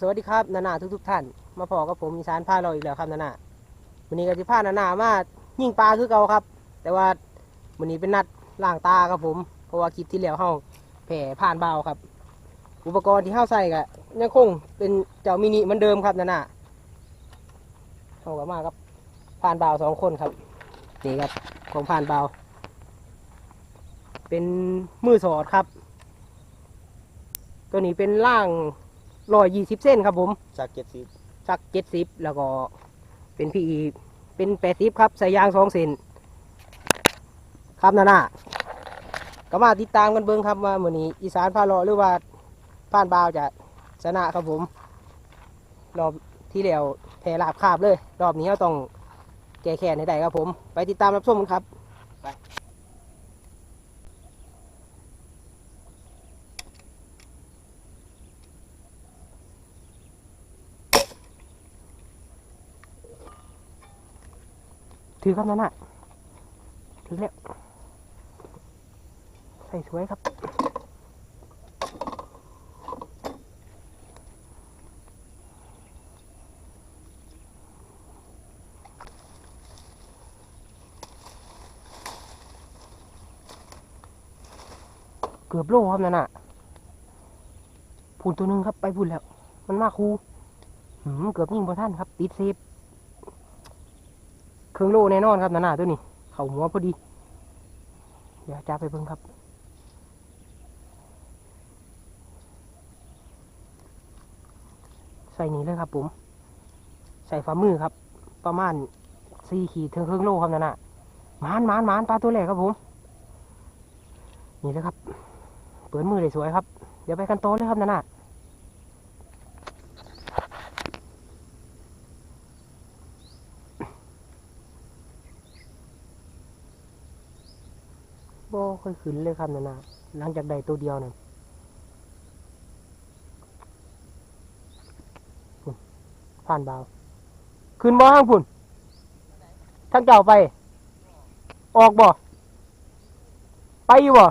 สวัสดีครับนานาทุกทุกๆท่าน มาพอกับผมอีสานพาเราอีกแล้วครับนานาวันนี้ก็จะพานานามายิงปลาคือเก่าครับ แต่ว่าวันนี้เป็นนัดล่างตาครับผม เพราะว่าคลิปที่แล้วเฮาแผ่ผ่านเบาครับ อุปกรณ์ที่เฮาใส่ก็ยังคงเป็นเจ้ามินิเหมือนเดิมครับนานาเฮาก็มาครับผ่านเบาสองคนครับนี่ครับของผ่านเบาเป็นมือสอดครับ ตัวนี้เป็นล่าง ร้อยยี่สิบเส้นครับผมจากเจ็ดสิบสักเจ็ดสิบแล้วก็เป็นพีเป็นแปดสิบครับใส่ยางสองเซนครับนานาก็มาติดตามกันเบิ้งครับว่ามือนี้อีสานพาเลาะหรือว่าผ่านบาวจะชนะครับผม รอบที่แล้วแพ้ลาบคาบเลย รอบนี้เราต้องแก้แค้นให้ได้ครับผม ไปติดตามรับชมกันครับ ถือครับนั่นน่ะถือแล้วใส่สวยครับเกือบโลครับนั่นน่ะพูนตัวหนึงครับไปพูนแล้ว มันมาคูเกือบยิงพอท่านครับ ติดเซฟ เครื่องโลแน่นอนครับนานาตัวนี้ เข่าหัวพอดี เดี๋ยวจ้าไปเบิ่งครับใส่นี้เลยครับผม ใส่ฝ่ามือครับ ประมาณสี่ขีดถึงครึ่งโลครับนานนาหมานหมานหมานปลาตัวแรกครับผม นี่เลยครับ เปิดมือเลยสวยครับ เดี๋ยวไปกันโตเลยครับนานา บ่ ค่อยขึ้นเลยครับนั่นนะหลังจากได้ตัวเดียวเนี่ผุนผ่านเบาขึ้นบ่ห้างพุ่นทั้งเจ้าไป ออกบ่ ไปอยู่บ่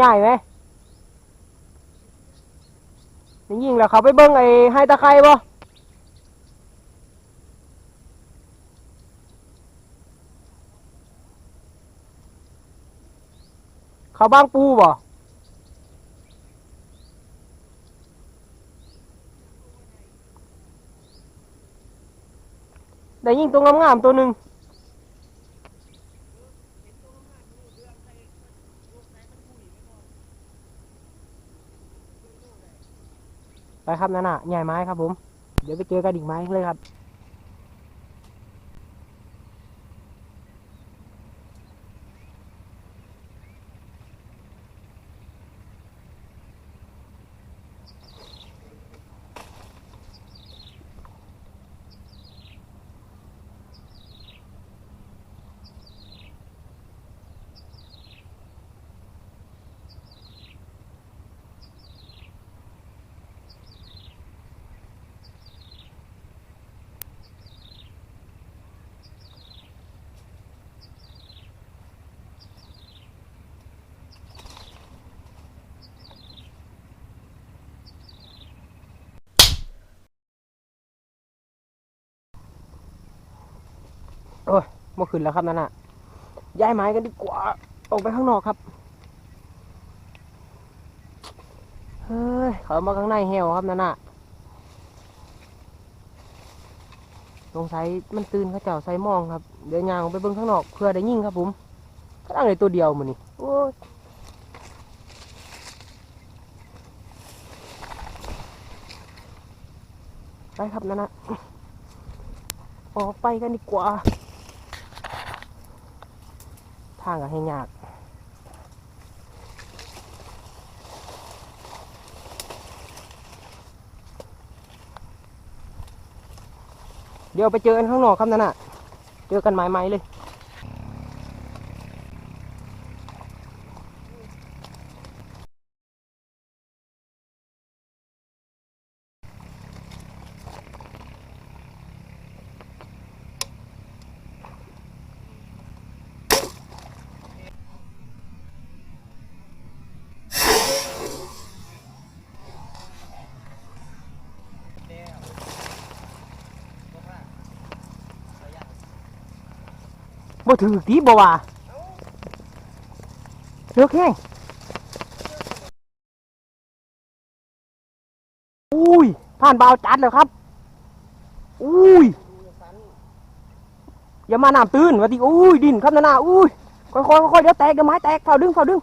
ง่ายไหมยิงแล้วเขาไปเบิ้งไอ้ให้ตะไคร้บ่ เขาบ้างปูบ่ได้ยิงตัวงามๆตัวหนึ่งไปครับนั่นน่ะใหญ่ไม้ครับผม เดี๋ยวไปเจอกันอีกไม้เลยครับ โอ้ย เมื่อคืนแล้วครับนั่นน่ะย้ายไม้กันดีกว่า ออกไปข้างนอกครับ เฮ้ย เขามาข้างในเฮวครับนั่นน่ะสงสัยมันตื่นเขาเจ้าใส่มองครับ เดี๋ยวยางออกไปเบิ่งข้างนอกเพื่อได้ยิงครับผมก็ตั้งเลยตัวเดียวมันนี่โอ้ยไปครับนั่นน่ะออกไปกันดีกว่า ทางก็ให้ยากเดี๋ยวไปเจอกันข้างนอกครับนั่นน่ะ เจอกันไม้ๆเลย บ่ถือตีบ่ว่าเลือกแห้งอุ้ยผ่านเบาจัดแล้วครับ อุ้ยอย่ามาน้ำตื้นว่าติอุ้ยดินครับนานาอุ้ยค่อยๆค่อยๆเดี๋ยวแตกเดี๋ยวไม้แตกเฝ้าดึงเฝ้าดึง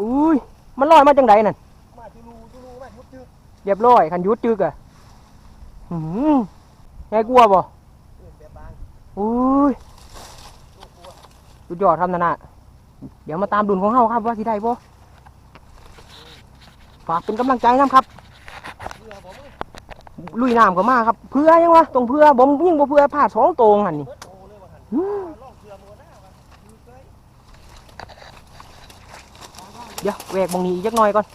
อุ้ยมันลอยมาจังไดนั่นมาจุลูจุลูมายุบจึกเรียบร้อยคันยุดจึกอะหืม ไงกลัวบ่เอื่นแบบบางอุ้ยลูกกลัวสุดยอดครับนานาเดี๋ยวมาตามดุลของเฮาครับว่าสิได้บ่ฝากเป็นกำลังใจนํครับเรือผมลุยน้ำก็มาครับ เพื่อยังวะตรงเพื่อผมยิ่งบ่เพื่อพลาดสองตรงหันนี่เบิดโตเลยว่าหันอืมล่องเรือมัวหน้าวะอยู่เกยเดี๋ยวแหวกบงนี้อีกจักหน่อยก่อน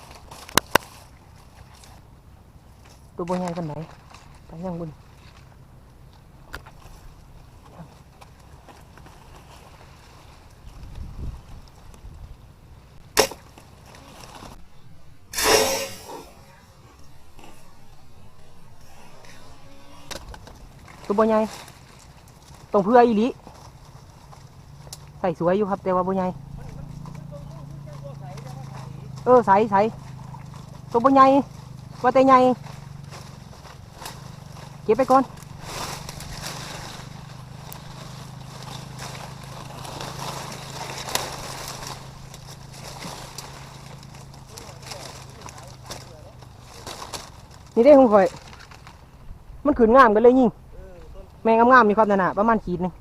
ตัวบนใหญ่กันไหนไปยังบุญ ตัวบนใหญ่ตรงเพื่ออีลีใส่สวยอยู่ครับ แต่ว่าบนใหญ่เออใส่ใส่ตัวบนใหญ่ว่าแต่ใหญ่เก็บไปก่อนนี่ได้ของข่อย มันขืนงามกันเลยยิง มงงามๆมีความหนาๆประมาณขีดหนึง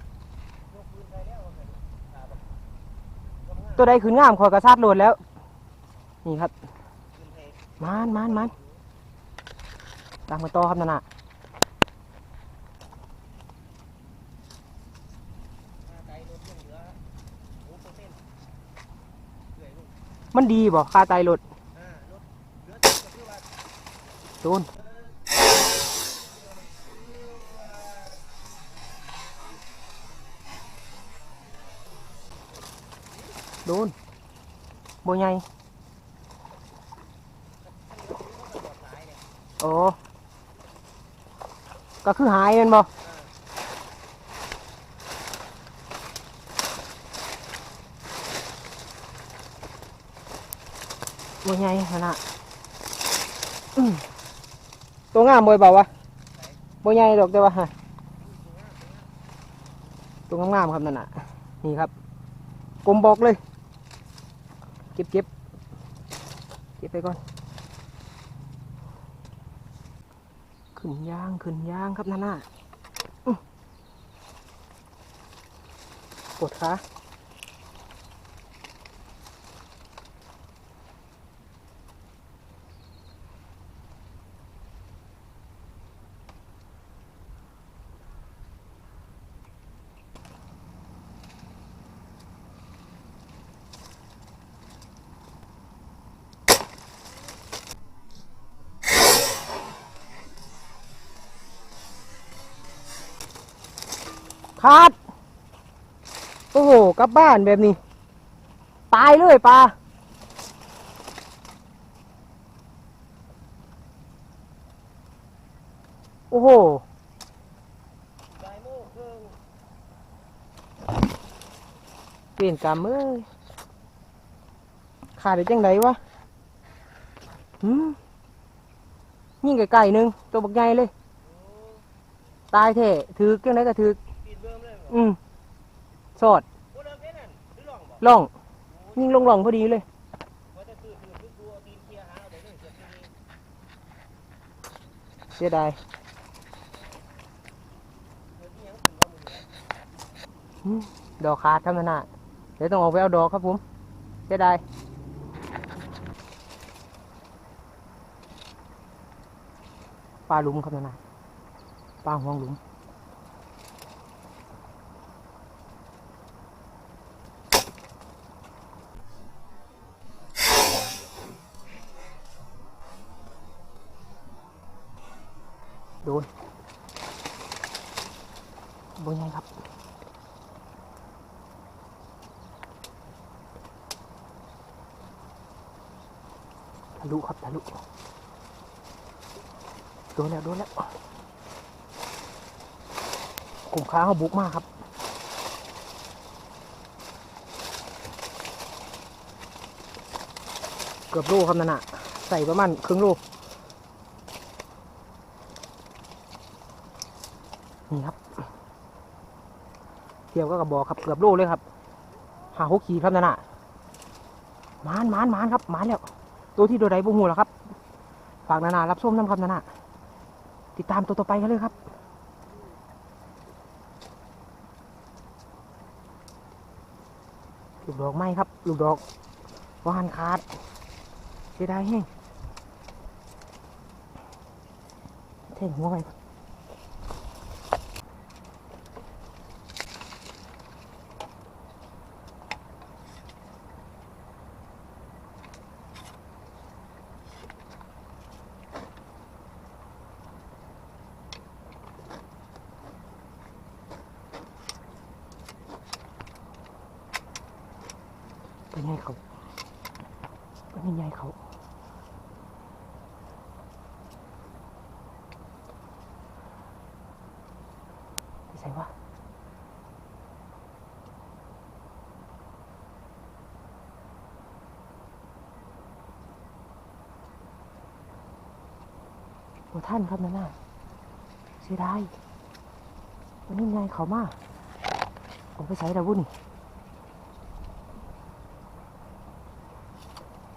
ตัวใดขืนงามขอกระซาดโหลดแล้ว นี่ครับมานมานมานตามมาต่อครับนานาหน้าไกลรถยังเหลือโอ้เปอร์เซ็นต์เหลือลูกมันดีบ่คาไตรถโดน บใหญ่ปลอดสายเนี่ยโอ้ก็คือหายแมันบ่บใหญ่ขนาดตัวงามบ่ยเปล่าวะโบใหญ่ดอกแต่ว่าฮะตัวงามๆครับนั่นน่ะ นี่ครับกลมบอกเลย เก็บเก็บเก็บไปก่อน ขึ้นยางขึ้นยางครับนั่นน่ะปวดขา ขาด โอ้โห กลับบ้านแบบนี้ ตายเลยปลาโอ้โหเปลี่ยนกรรมเอ้ยขาดได้จังไดวะหืมยิ่งไก่ๆหนึ่งตัวบักใหญ่เลย ตายแท้ถือจังไดก็ถือ อืมสอดบ่เลิกเด้นั่นหรือลองบ่ล่องยิ่งลงหล่องพอดีเลยว่าจะตื่นตื่นคือดูเอาตีนเคลียร์หาเอาไดดที่นี่เสียดายดอกขาดธรรมนาเดี๋ยวต้องออกไปเอาดอกครับผมเสียดายปลาหลุมครับนานาปลาห่วงหลุม โดนบนไงครับทะลุครับทะลุโดนแล้วโดนแล้วกลุ่มค้าเขาบุกมากครับเกือบโลครับนั่นน่ะใส่ประมาณครึ่งโล นี่ครับเที่ยบก็กระบอกครับ เกือบโลเลยครับหาหกขีครับนั่นน่ะมานมานมานครับมานแล้ว ตัวที่โดดไดบุหูแล้วครับ ฝากนานารับส้มน้ำครับนานาติดตามตัวต่อไปกันเลยครับลูกดอกไม้ครับลูกดอกวานขาดเสียดายแห้งแท่งหัวไปเป็นไงเขา เป็นไงเขา ไม่ใช่ว่าโอ้ท่านครับนั่นน่ะเสียดายมันนี่ไงเขามาผมไปใส่ดาวุนี่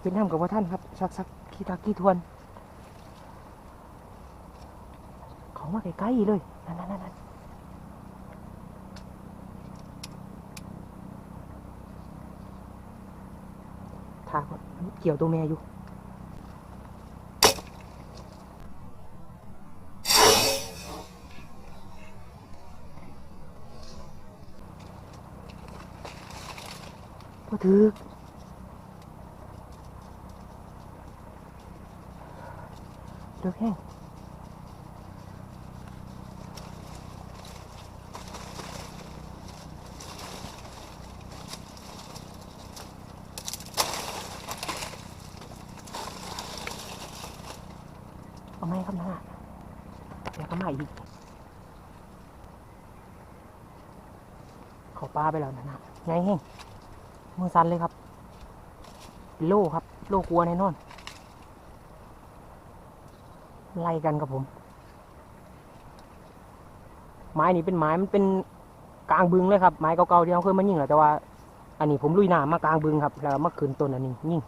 เป็นน้ำกับว่าท่านครับสักสักขี้ตาขี้ทวนเขามาใกล้ๆเลยนั่นนั่นนั่นทาก่อนเกี่ยวตัวแม่อยู่พอถือ เลือกแห้ง เอาไหมครับนะเดี๋ยวก็มาอีกเขาปลาไปแล้วนะนะไงแห้งมือสั่นเลยครับโล่ครับ โล่กลัวแน่นอน ไล่กันครับผม ไม้นี่เป็นไม้มันเป็นกลางบึงเลยครับ ไม้เก่าๆที่เขาเคยมายิงแหละแต่ว่า อันนี้ผมลุยน้ำมากลางบึงครับ แล้วมาขึ้นต้นอันนี้ยิ่ง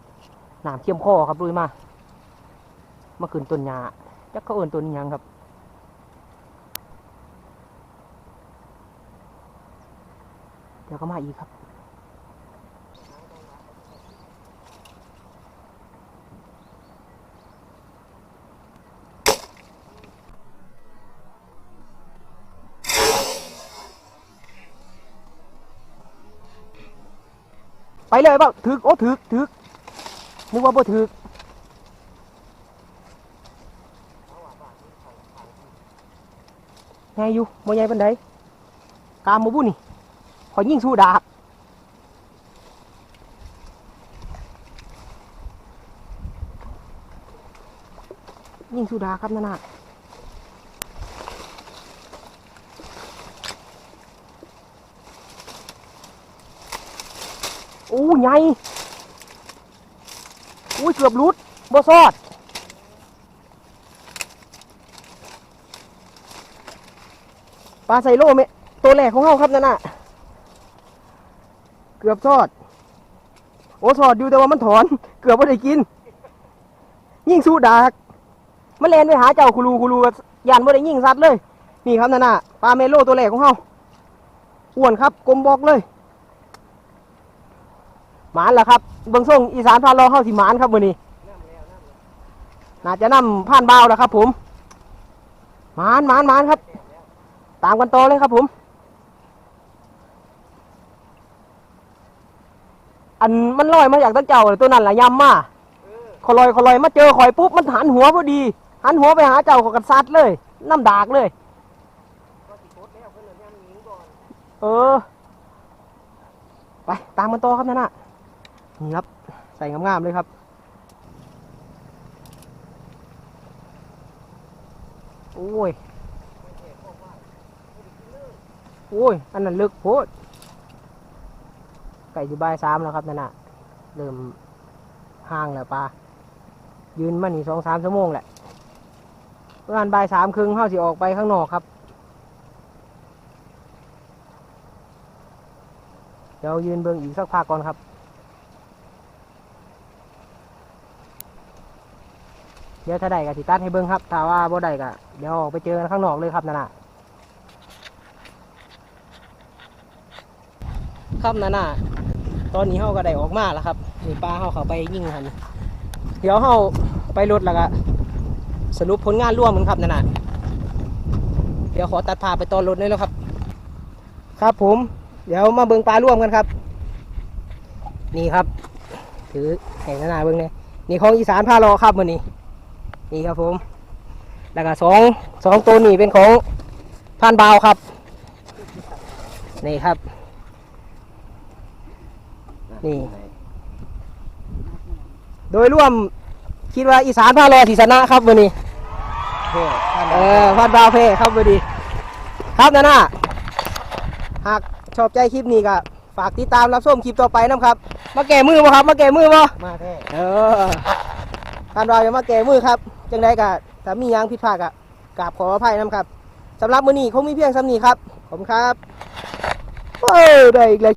น้ำเขี้ยมข้อครับลุยมา มาขึ้นต้นหญ้าจักเขาเอินต้นหยังครับเดี๋ยวก็มาอีกครับไปเลยเปล่าถึก โอ้ถึกถึกนึกว่าบ่ถึก ไงอยู่บ่ใหญ่ปานใดกามบ่บุนี่ขอยยิงสู้ดาบยิ่งสู้ดาบครับนั่นน่ะโอ้ใหญ่อุ้ยเกือบหลุดบ่ซอด ปลาไซโลเมตัวแรกของเขาครับนั่นน่ะ เกือบทอด โอ้ทอดอยู่แต่ว่ามันถอน เกือบไม่ได้กิน ยิ่งสู้ดากมันเลนไปหาเจ้าคูรูคูรูยันไม่ได้ยิ่งซัดเลย นี่ครับนั่นน่ะปลาเมโลตัวแรกของเขาอ้วนครับกลมบอกเลย หมานล้วครับ เบื้องส่งอีสานพาเราเข้าสิหมานครับวันนี้น่าจะนำผ่านเบาแล้วครับ ผม หมานหมานหมานครับ ตามกันโตเลยครับผม อันมันลอยมาจากตะเจ้าตัวนั้นแหละยำมาคอลอยคอลอยมาเจอข่อยปุ๊บมันหันหัวพอดี หันหัวไปหาเจ้าขอกันซัดเลย น้ำดากเลย เออ ไปตามกันโตครับนั่นน่ะนี่ครับ ใส่งามๆเลยครับโอ้ย โอ้ย อันนั้นลึกโพดไก่อยู่บ่ายสามแล้วครับนั่นน่ะเริ่มห่างแล้วปลายืนมานี่สองสามชั่วโมงแหละประมาณบ่ายสามครึ่งเข้าสิออกไปข้างนอกครับเดี๋ยวยืนเบิ่งอีกสักพักก่อนครับเดี๋ยวถ้าได้ก็สิตัดให้เบิ่งครับ ถ้าว่าบ่ได้ก็เดี๋ยวออกไปเจอกันข้างนอกเลยครับนั่นน่ะ ครับนั่นน่ะตอนนี้เฮาก็ได้ออกมาแล้วครับนี่ปลาเฮาเขาไปยิ่งหันเดี๋ยวเฮาไปรถแล้วก็สรุปผลงานร่วมกันครับนั่นน่ะเดี๋ยวขอตัดภาพไปตอนรถเลยแล้วครับ ครับผม เดี๋ยวมาเบิ่งปลาร่วมกันครับ นี่ครับ ถือแห่งนานาเบิ่งเนี่ยนี่ของอีสานพาราครับมื้อนี้ นี่ครับผม แล้วก็สองสองตัวนี้เป็นของพานบาวครับ นี่ครับ นี่ โดยร่วมคิดว่าอีสานพาเราสีชนะครับมื้อนี้เพ่ท่านเออพานบาวเพ่ครับมื้อนี้ครับนานาหากชอบใจคลิปนี้ก็ฝากติดตามรับชมคลิปต่อไปนะครับ มาแก่มือบ่ครับ มาแก่มือบ่มาแท้เออท่านเราอย่ามาแก้มือครับจังไดก็ถ้ามีหยังผิดพลาดก็กราบขออภัยนํครับสำหรับมื้อนี้คงมีเพียงสำนี้ครับ ผมครับ โอ้ยได้อีกแล้ว